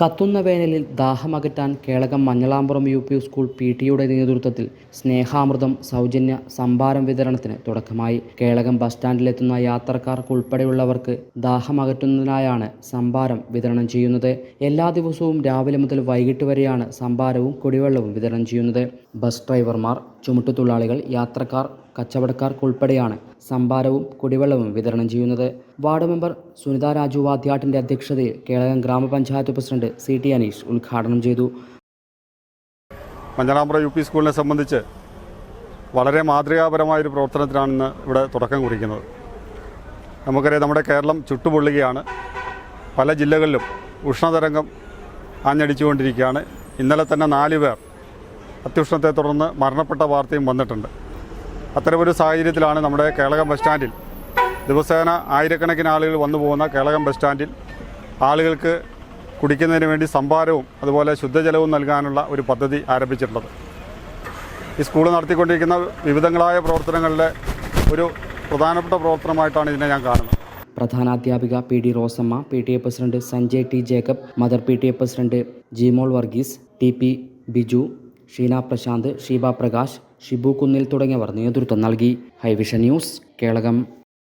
കത്തുന്ന വേനലിൽ ദാഹമകറ്റാൻ Kelakam Manjalampuram U P school P ടിയുടെ നേതൃത്വത്തിൽ സ്നേഹാമൃതം സൗജന്യ സംഭാരം വിതരണത്തിന് തുടക്കമായി. കേളകം ബസ് സ്റ്റാൻഡിലെത്തുന്ന യാത്രക്കാർക്ക് ഉൾപ്പെടെയുള്ളവർക്ക് ദാഹമകറ്റുന്നതിനായാണ് സംഭാരം വിതരണം ചെയ്യുന്നത്. എല്ലാ ദിവസവും രാവിലെ മുതൽ വൈകിട്ട് വരെയാണ് സംഭാരവും കുടിവെള്ളവും വിതരണം ചെയ്യുന്നത്. ബസ് ഡ്രൈവർമാർ ചുമട്ടുതൊഴിലാളികൾ യാത്രക്കാർ കച്ചവടക്കാർക്കുൾപ്പെടെയാണ് സംഭാരവും കുടിവെള്ളവും വിതരണം ചെയ്യുന്നത്. വാർഡ് മെമ്പർ സുനിത രാജു വാദ്യാട്ടിന്റെ അധ്യക്ഷതയിൽ കേളകം ഗ്രാമപഞ്ചായത്ത് പ്രസിഡന്റ് സി ടി അനീഷ് ഉദ്ഘാടനം ചെയ്തു. മഞ്ഞളാമ്പുറ യു പി സ്കൂളിനെ സംബന്ധിച്ച് വളരെ മാതൃകാപരമായ ഒരു പ്രവർത്തനത്തിനാണ് ഇന്ന് ഇവിടെ തുടക്കം കുറിക്കുന്നത്. നമുക്കറിയാം നമ്മുടെ കേരളം ചുട്ടുപൊള്ളുകയാണ്. പല ജില്ലകളിലും ഉഷ്ണതരംഗം ആഞ്ഞടിച്ചുകൊണ്ടിരിക്കുകയാണ്. ഇന്നലെ തന്നെ നാല് പേർ അത്യുഷ്ണത്തെ തുടർന്ന് മരണപ്പെട്ട വാർത്തയും വന്നിട്ടുണ്ട്. അത്തരമൊരു സാഹചര്യത്തിലാണ് നമ്മുടെ കേളകം ബസ് സ്റ്റാൻഡിൽ ദിവസേന ആയിരക്കണക്കിന് ആളുകൾ വന്നു പോകുന്ന കേളകം ബസ് സ്റ്റാൻഡിൽ ആളുകൾക്ക് കുടിക്കുന്നതിന് വേണ്ടി സംഭാരവും അതുപോലെ ശുദ്ധജലവും നൽകാനുള്ള ഒരു പദ്ധതി ആരംഭിച്ചിട്ടുള്ളത്. ഈ സ്കൂൾ നടത്തിക്കൊണ്ടിരിക്കുന്ന വിവിധങ്ങളായ പ്രവർത്തനങ്ങളിലെ ഒരു പ്രധാനപ്പെട്ട പ്രവർത്തനമായിട്ടാണ് ഇതിനെ ഞാൻ കാണുന്നത്. പ്രധാനാധ്യാപിക P D Rosamma P T A president Sanjay T Jacob mother P T A president Jimol Varghese T P Biju Sheena Prashanth Sheeba Prakash Shibu കുന്നിൽ തുടങ്ങിയവർ നേതൃത്വം നൽകി. High vision news Kelakam.